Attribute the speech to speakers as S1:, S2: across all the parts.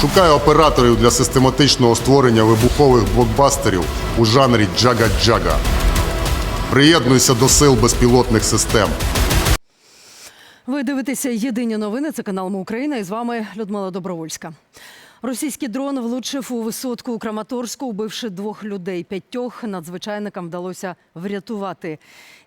S1: Шукаю операторів для систематичного створення вибухових блокбастерів у жанрі джага-джага. Приєднуйся до сил безпілотних систем.
S2: Ви дивитеся єдині новини. Це канал «Ми Україна. І з вами Людмила Добровольська. Російський дрон влучив у висотку у Краматорську, убивши двох людей. П'ятьох надзвичайникам вдалося врятувати.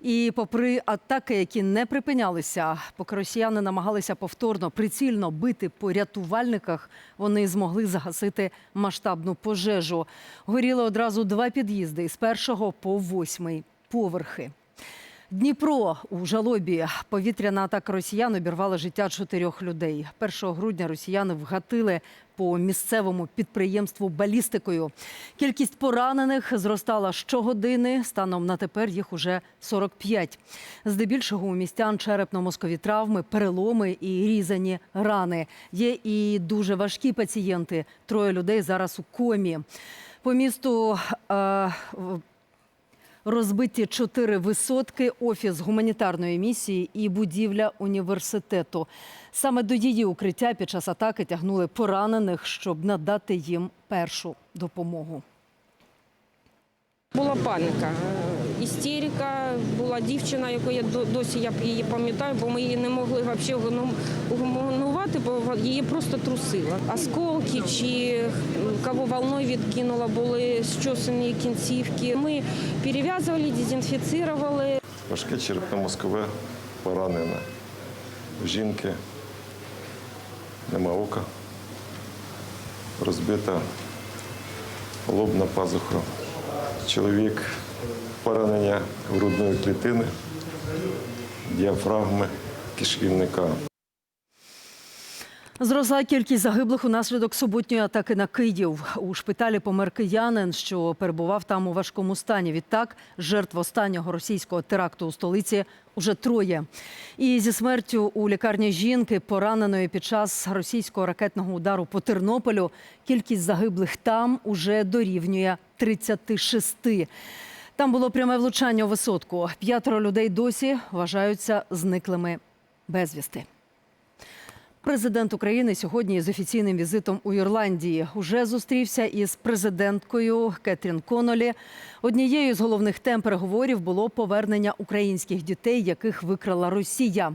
S2: І попри атаки, які не припинялися, поки росіяни намагалися повторно прицільно бити по рятувальниках, вони змогли загасити масштабну пожежу. Горіли одразу два під'їзди з першого по восьмий поверхи. Дніпро у жалобі повітряна атака росіян обірвала життя чотирьох людей. 1 грудня росіяни вгатили по місцевому підприємству балістикою. Кількість поранених зростала щогодини. Станом на тепер їх уже 45. Здебільшого у містян черепно-мозкові травми, переломи і різані рани. Є і дуже важкі пацієнти. Троє людей зараз у комі. По місту е, Розбиті чотири висотки, офіс гуманітарної місії і будівля університету. Саме до її укриття під час атаки тягнули поранених, щоб надати їм першу допомогу.
S3: Була паніка, е, істерика. Була дівчина, яку я досі я її пам'ятаю, бо ми її не могли взагалі гуманувати, бо її просто трусило. Осколки чи кого волною відкинуло, були щосані кінцівки. Ми перев'язували, дезінфіцірували.
S4: Важке черепно-мозкове поранене. У жінки нема ока. Розбита лобна пазуха. Чоловік поранення грудної клітини, діафрагми, кишківника.
S2: Зросла кількість загиблих унаслідок суботньої атаки на Київ. У шпиталі помер киянин, що перебував там у важкому стані. Відтак, жертв останнього російського теракту у столиці уже троє. І зі смертю у лікарні жінки, пораненої під час російського ракетного удару по Тернополю, кількість загиблих там уже дорівнює 36. Там було пряме влучання у висотку. П'ятеро людей досі вважаються зниклими безвісти. Президент України сьогодні з офіційним візитом у Ірландії уже зустрівся із президенткою Кетрін Конолі. Однією з головних тем переговорів було повернення українських дітей, яких викрала Росія.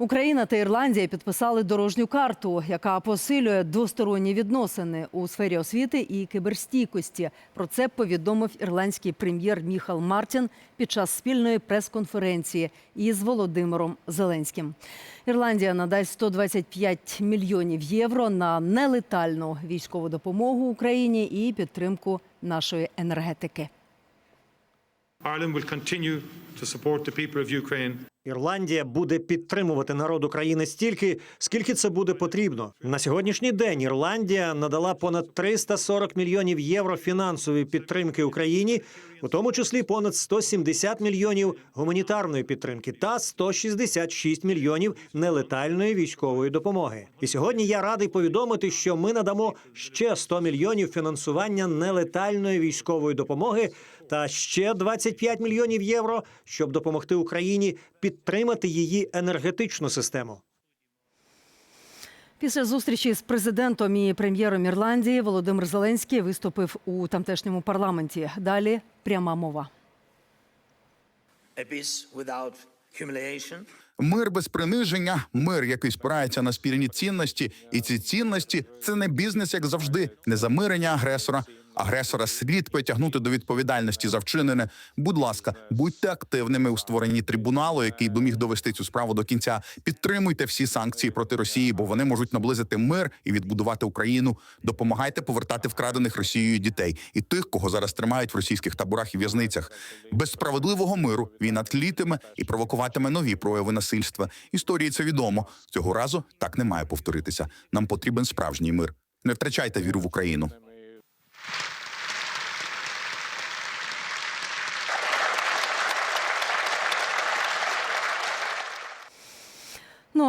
S2: Україна та Ірландія підписали дорожню карту, яка посилює двосторонні відносини у сфері освіти і киберстійкості. Про це повідомив ірландський прем'єр Міхал Мартін під час спільної прес-конференції із Володимиром Зеленським. Ірландія надасть 125 мільйонів євро на нелетальну військову допомогу Україні і підтримку нашої енергетики.
S5: Ірландія буде підтримувати народ України стільки, скільки це буде потрібно. На сьогоднішній день Ірландія надала понад 340 мільйонів євро фінансової підтримки Україні, у тому числі понад 170 мільйонів гуманітарної підтримки та 166 мільйонів нелетальної військової допомоги. І сьогодні я радий повідомити, що ми надамо ще 100 мільйонів фінансування нелетальної військової допомоги та ще 25 мільйонів євро, щоб допомогти Україні підтримати її енергетичну систему.
S2: Після зустрічі з президентом і прем'єром Ірландії Володимир Зеленський виступив у тамтешньому парламенті. Далі пряма мова.
S6: Мир без приниження, мир, який спирається на спільні цінності, і ці цінності це не бізнес, як завжди, не замирення агресора. Агресора слід притягнути до відповідальності за вчинене. Будь ласка, будьте активними у створенні трибуналу, який би міг довести цю справу до кінця. Підтримуйте всі санкції проти Росії, бо вони можуть наблизити мир і відбудувати Україну. Допомагайте повертати вкрадених Росією дітей і тих, кого зараз тримають в російських таборах і в'язницях. Без справедливого миру війна тлітиме і провокуватиме нові прояви насильства. Історії це відомо. Цього разу так не має повторитися. Нам потрібен справжній мир. Не втрачайте віру в Україну.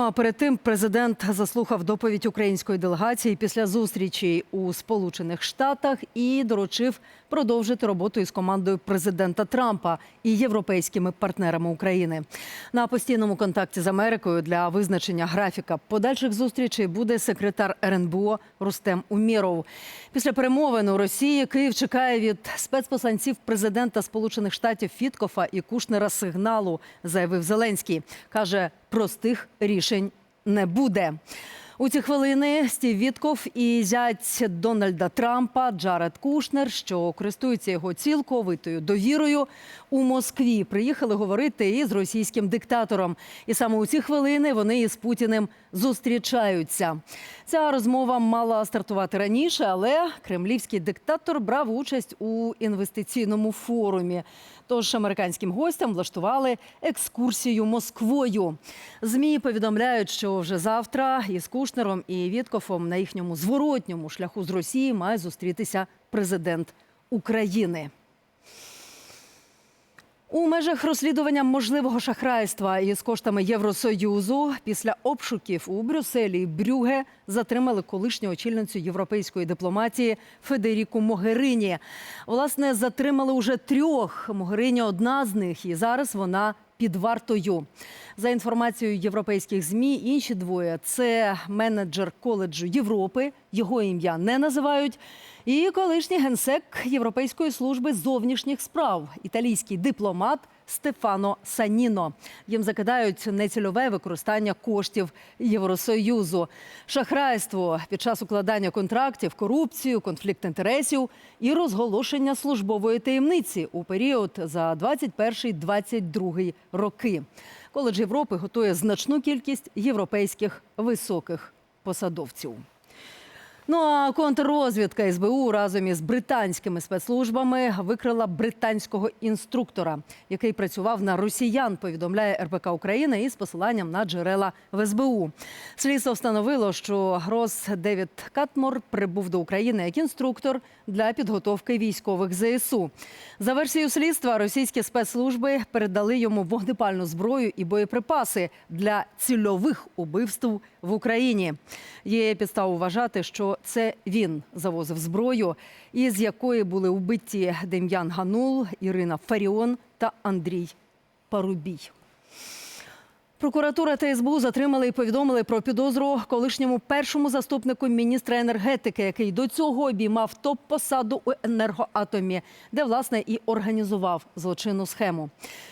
S2: А перед тим президент заслухав доповідь української делегації після зустрічі у Сполучених Штатах і доручив продовжити роботу із командою президента Трампа і європейськими партнерами України. На постійному контакті з Америкою для визначення графіка подальших зустрічей буде секретар РНБО Рустем Умєров. Після перемовин у Росії Київ чекає від спецпосланців президента Сполучених Штатів Фіткофа і Кушнера сигналу, заявив Зеленський. каже, простих рішень не буде. У ці хвилини Стів Вітков і зять Дональда Трампа Джаред Кушнер, що користується його цілковитою довірою, у Москві приїхали говорити із російським диктатором. І саме у ці хвилини вони із Путіним зустрічаються. Ця розмова мала стартувати раніше, але кремлівський диктатор брав участь у інвестиційному форумі. Тож американським гостям влаштували екскурсію Москвою. Змі повідомляють, що вже завтра із Кушнером і Віткофом на їхньому зворотньому шляху з Росії має зустрітися президент України. У межах розслідування можливого шахрайства із коштами Євросоюзу після обшуків у Брюсселі Брюге затримали колишню очільницю європейської дипломатії Федеріку Могерині. Власне, затримали уже трьох. Могерині одна з них, і зараз вона під вартою. За інформацією європейських змі, інші двоє це менеджер коледжу Європи. Його ім'я не називають. І колишній генсек Європейської служби зовнішніх справ, італійський дипломат Стефано Саніно. Їм закидають нецільове використання коштів Євросоюзу, шахрайство під час укладання контрактів, корупцію, конфлікт інтересів і розголошення службової таємниці у період за 21-22 роки. Коледж Європи готує значну кількість європейських високих посадовців. Ну а контррозвідка СБУ разом із британськими спецслужбами викрила британського інструктора, який працював на росіян. Повідомляє РБК України із посиланням на джерела в СБУ. Слідство встановило, що Рос Девід Катмор прибув до України як інструктор для підготовки військових ЗСУ. За версією слідства, російські спецслужби передали йому вогнепальну зброю і боєприпаси для цільових убивств в Україні. Є підстав вважати, що це він завозив зброю, із якої були вбиті Дем'ян Ганул, Ірина Фаріон та Андрій Парубій. Прокуратура та СБУ затримали і повідомили про підозру колишньому першому заступнику міністра енергетики, який до цього обіймав топ-посаду у енергоатомі, де власне і організував злочинну схему.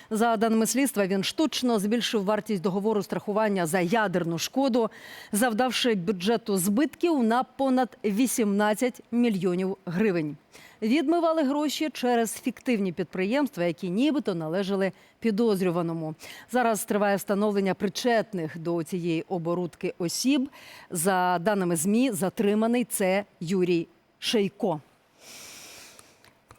S2: За даними слідства, він штучно збільшив вартість договору страхування за ядерну шкоду, завдавши бюджету збитків на понад 18 мільйонів гривень. Відмивали гроші через фіктивні підприємства, які нібито належали підозрюваному. Зараз триває встановлення причетних до цієї оборудки осіб. За даними змі, затриманий це Юрій Шейко.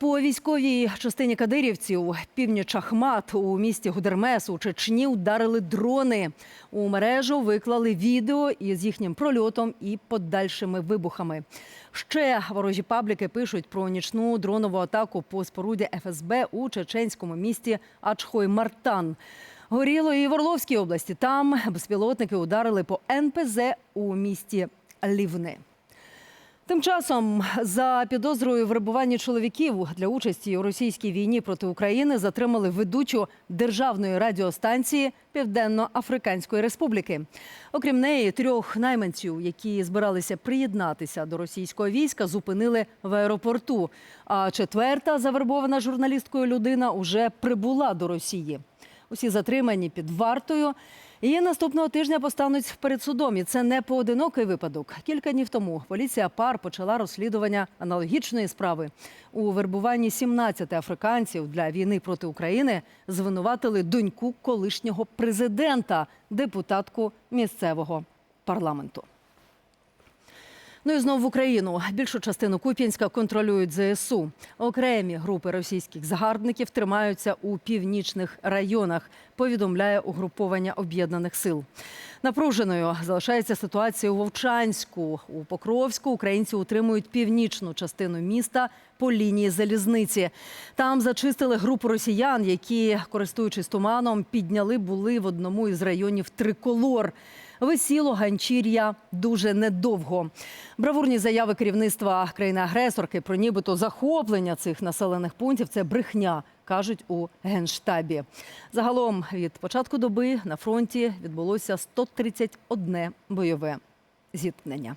S2: По військовій частині кадирівців північ Ахмат у місті Гудермес у Чечні ударили дрони. У мережу виклали відео із їхнім прольотом і подальшими вибухами. Ще ворожі пабліки пишуть про нічну дронову атаку по споруді ФСБ у чеченському місті Ачхой-Мартан. Горіло і в Орловській області. Там безпілотники ударили по НПЗ у місті Лівни. Тим часом за підозрою вербуванні чоловіків для участі у російській війні проти України затримали ведучу державної радіостанції Південно-Африканської Республіки. Окрім неї, трьох найманців, які збиралися приєднатися до російського війська, зупинили в аеропорту. А четверта завербована журналісткою людина уже прибула до Росії. Усі затримані під вартою. І наступного тижня постануть перед судом. І це не поодинокий випадок. Кілька днів тому поліція ПАР почала розслідування аналогічної справи. У вербуванні 17 африканців для війни проти України звинуватили доньку колишнього президента, депутатку місцевого парламенту. Ну і знову в Україну. Більшу частину Куп'янська контролюють ЗСУ. Окремі групи російських загарбників тримаються у північних районах. Повідомляє угруповання об'єднаних сил. Напруженою залишається ситуація у Вовчанську. У Покровську українці утримують північну частину міста по лінії залізниці. Там зачистили групу росіян, які, користуючись туманом, підняли були в одному із районів триколор. Висіло ганчір'я дуже недовго. Бравурні заяви керівництва країни-агресорки про нібито захоплення цих населених пунктів це брехня, кажуть у генштабі. Загалом від початку доби на фронті відбулося 131 бойове зіткнення.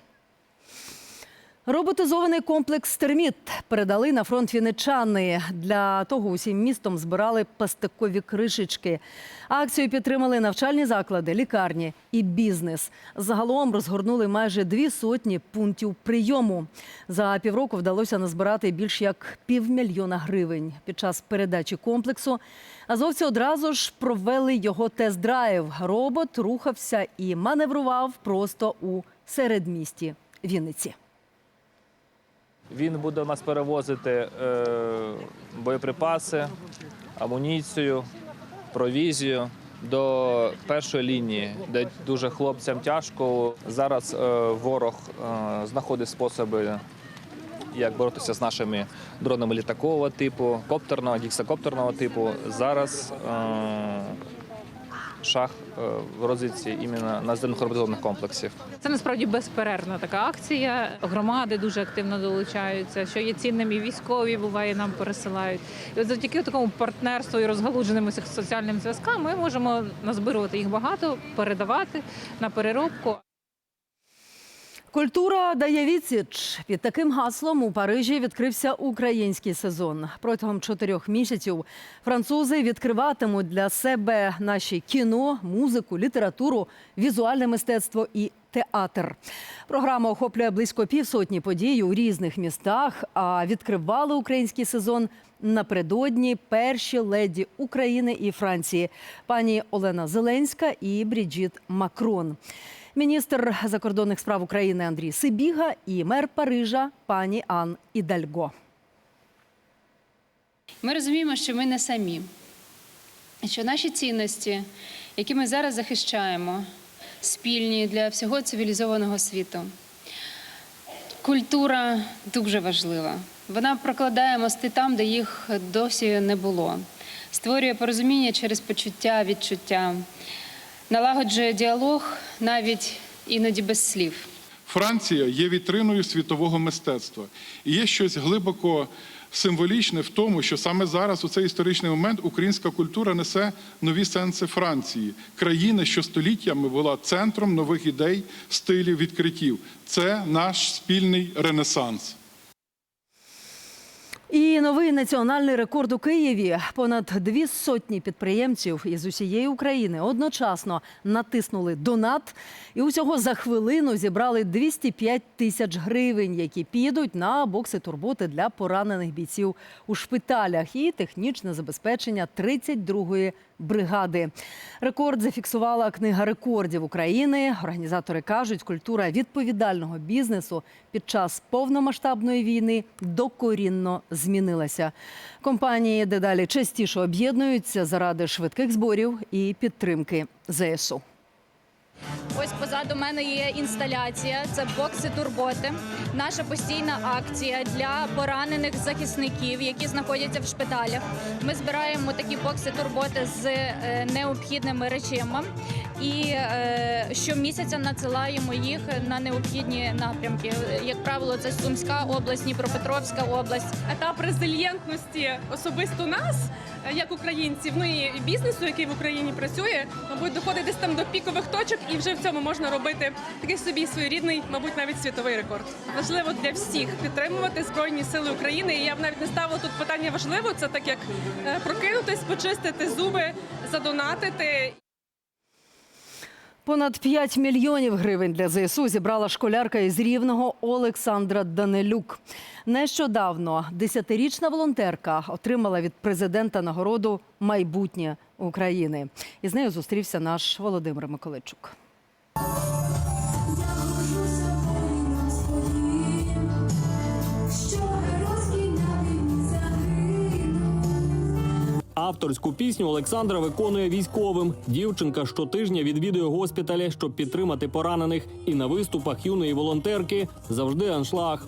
S2: Роботизований комплекс «Терміт» передали на фронт вінничани. Для того усім містом збирали пластикові кришечки. Акцію підтримали навчальні заклади, лікарні і бізнес. Загалом розгорнули майже дві сотні пунктів прийому. За півроку вдалося назбирати більш як півмільйона гривень. Під час передачі комплексу азовці одразу ж провели його тест-драйв. Робот рухався і маневрував просто у середмісті Вінниці.
S7: Він буде у нас перевозити е, боєприпаси, амуніцію, провізію до першої лінії, де дуже хлопцям тяжко. Зараз е, ворог е, знаходить способи, як боротися з нашими дронами літакового типу, коптерного, гіксокоптерного типу. Зараз шах е, в розвідці іменно наземних роботизованих комплексів.
S8: Це насправді безперервна така акція. Громади дуже активно долучаються. Що є цінним і військові буває, нам пересилають. І от завдяки такому партнерству і розгалудженим соціальним зв'язкам ми можемо назбирувати їх багато, передавати на переробку.
S2: Культура дає відсіч. Під таким гаслом у Парижі відкрився український сезон. Протягом чотирьох місяців французи відкриватимуть для себе наші кіно, музику, літературу, візуальне мистецтво і театр. Програма охоплює близько півсотні подій у різних містах. А відкривали український сезон напередодні перші леді України і Франції пані Олена Зеленська і Бріджіт Макрон. Міністр закордонних справ України Андрій Сибіга і мер Парижа пані Ан Ідальго.
S9: Ми розуміємо, що ми не самі, що наші цінності, які ми зараз захищаємо, спільні для всього цивілізованого світу. Культура дуже важлива. Вона прокладає мости там, де їх досі не було, створює порозуміння через почуття, відчуття, налагоджує діалог навіть іноді без слів.
S10: Франція є вітриною світового мистецтва. І є щось глибоко символічне в тому, що саме зараз, у цей історичний момент, українська культура несе нові сенси Франції, країни, що століттями була центром нових ідей, стилів, відкриттів. Це наш спільний ренесанс.
S2: І новий національний рекорд у Києві. Понад дві сотні підприємців із усієї України одночасно натиснули донат і усього за хвилину зібрали 205 тисяч гривень, які підуть на бокси турботи для поранених бійців у шпиталях і технічне забезпечення 32-ї бригади. Рекорд зафіксувала книга рекордів України. Організатори кажуть, культура відповідального бізнесу під час повномасштабної війни докорінно змінилася. Компанії дедалі частіше об'єднуються заради швидких зборів і підтримки ЗСУ.
S11: Ось позаду мене є інсталяція. Це бокси турботи. Наша постійна акція для поранених захисників, які знаходяться в шпиталях. Ми збираємо такі бокси турботи з е, необхідними речима і е, щомісяця надсилаємо їх на необхідні напрямки. Як правило, це Сумська область, Дніпропетровська область.
S8: Етап резильєнтності особисто нас, як українців, ну і бізнесу, який в Україні працює, мабуть, доходить десь там до пікових точок, і вже в цьому можна робити такий собі своєрідний, мабуть, навіть світовий рекорд. Важливо для всіх підтримувати збройні сили України. І я б навіть не ставила тут питання важливо. Це так як е, прокинутись, почистити зуби, задонатити.
S2: Понад 5 мільйонів гривень для ЗСУ зібрала школярка із Рівного Олександра Данилюк. Нещодавно десятирічна волонтерка отримала від президента нагороду майбутнє України. Із нею зустрівся наш Володимир Миколайчук.
S12: Авторську пісню Олександра виконує військовим. Дівчинка щотижня відвідує госпіталі, щоб підтримати поранених. І на виступах юної волонтерки завжди аншлаг.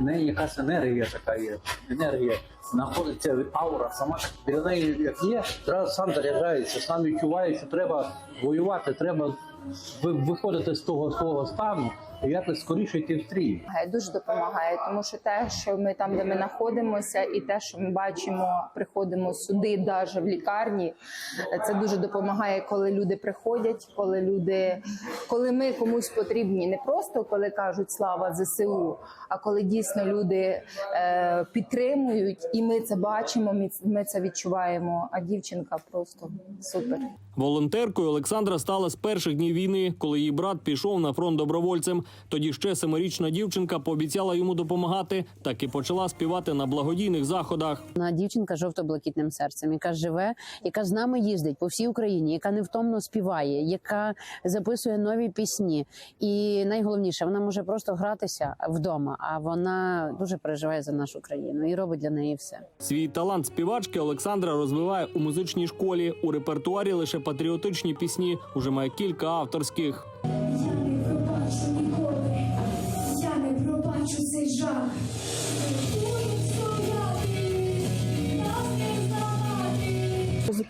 S13: в неї якась енергія така є. Енергія знаходиться аура, сама біля неї як є, одразу сам заряджається, сам відчуває, що треба воювати, треба виходити з того свого стану якось скоріше йти в стрій.
S14: Дуже допомагає, тому що те, що ми там, де ми знаходимося, і те, що ми бачимо, приходимо сюди, навіть в лікарні, це дуже допомагає, коли люди приходять, коли люди, коли ми комусь потрібні, не просто коли кажуть слава ЗСУ, а коли дійсно люди е, підтримують, і ми це бачимо, ми, ми це відчуваємо. А дівчинка просто супер.
S12: Волонтеркою Олександра стала з перших днів війни, коли її брат пішов на фронт добровольцем. Тоді ще семирічна дівчинка пообіцяла йому допомагати, так і почала співати на благодійних заходах.
S15: Вона дівчинка жовто-блакитним серцем, яка живе, яка з нами їздить по всій Україні, яка невтомно співає, яка записує нові пісні. І найголовніше, вона може просто гратися вдома, а вона дуже переживає за нашу країну і робить для неї все.
S12: Свій талант співачки Олександра розвиває у музичній школі. У репертуарі лише патріотичні пісні. Уже має кілька авторських.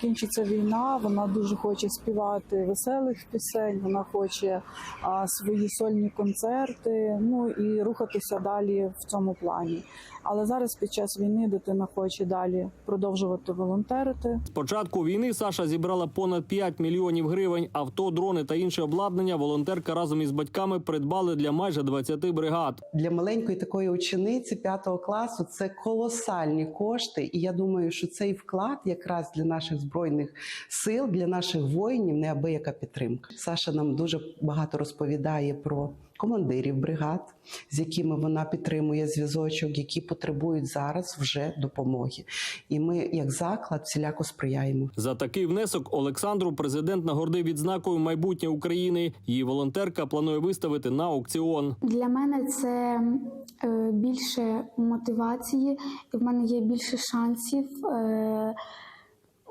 S16: Закінчиться війна, вона дуже хоче співати веселих пісень, вона хоче а, свої сольні концерти, ну і рухатися далі в цьому плані. Але зараз під час війни дитина хоче далі продовжувати волонтерити.
S12: З початку війни Саша зібрала понад 5 мільйонів гривень. Авто, дрони та інше обладнання волонтерка разом із батьками придбали для майже 20 бригад.
S17: Для маленької такої учениці п'ятого класу це колосальні кошти, і я думаю, що цей вклад якраз для наших збройних сил, для наших воїнів неабияка підтримка. Саша нам дуже багато розповідає про командирів бригад, з якими вона підтримує зв'язочок, які потребують зараз вже допомоги. І ми, як заклад, всіляко сприяємо.
S12: За такий внесок Олександру президент нагородив відзнакою майбутнє України. Її волонтерка планує виставити на аукціон.
S18: Для мене це е, більше мотивації, і в мене є більше шансів, е,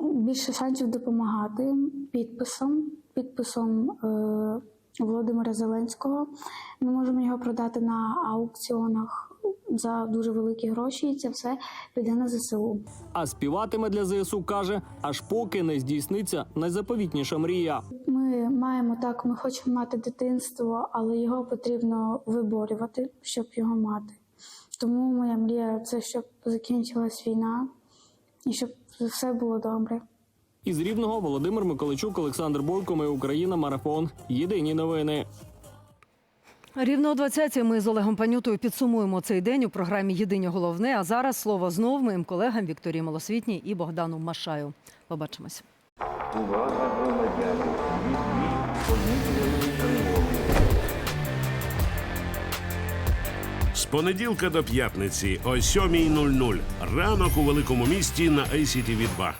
S18: більше шансів допомагати підписом, підписом е, Володимира Зеленського. Ми можемо його продати на аукціонах за дуже великі гроші, і це все піде на ЗСУ.
S12: А співатиме для ЗСУ каже, аж поки не здійсниться найзаповітніша мрія.
S18: Ми маємо так, ми хочемо мати дитинство, але його потрібно виборювати, щоб його мати. Тому моя мрія це щоб закінчилась війна і щоб все було добре.
S12: Із рівного Володимир Миколайчук, Олександр Бойко. Ми Україна. Марафон. Єдині новини.
S2: Рівно о 20 ми з Олегом Панютою підсумуємо цей день у програмі Єдині головне. А зараз слово знов моїм колегам Вікторії Малосвітній і Богдану Машаю. Побачимось.
S19: Понеділка до п'ятниці о 7.00. Ранок у великому місті на ACTV 2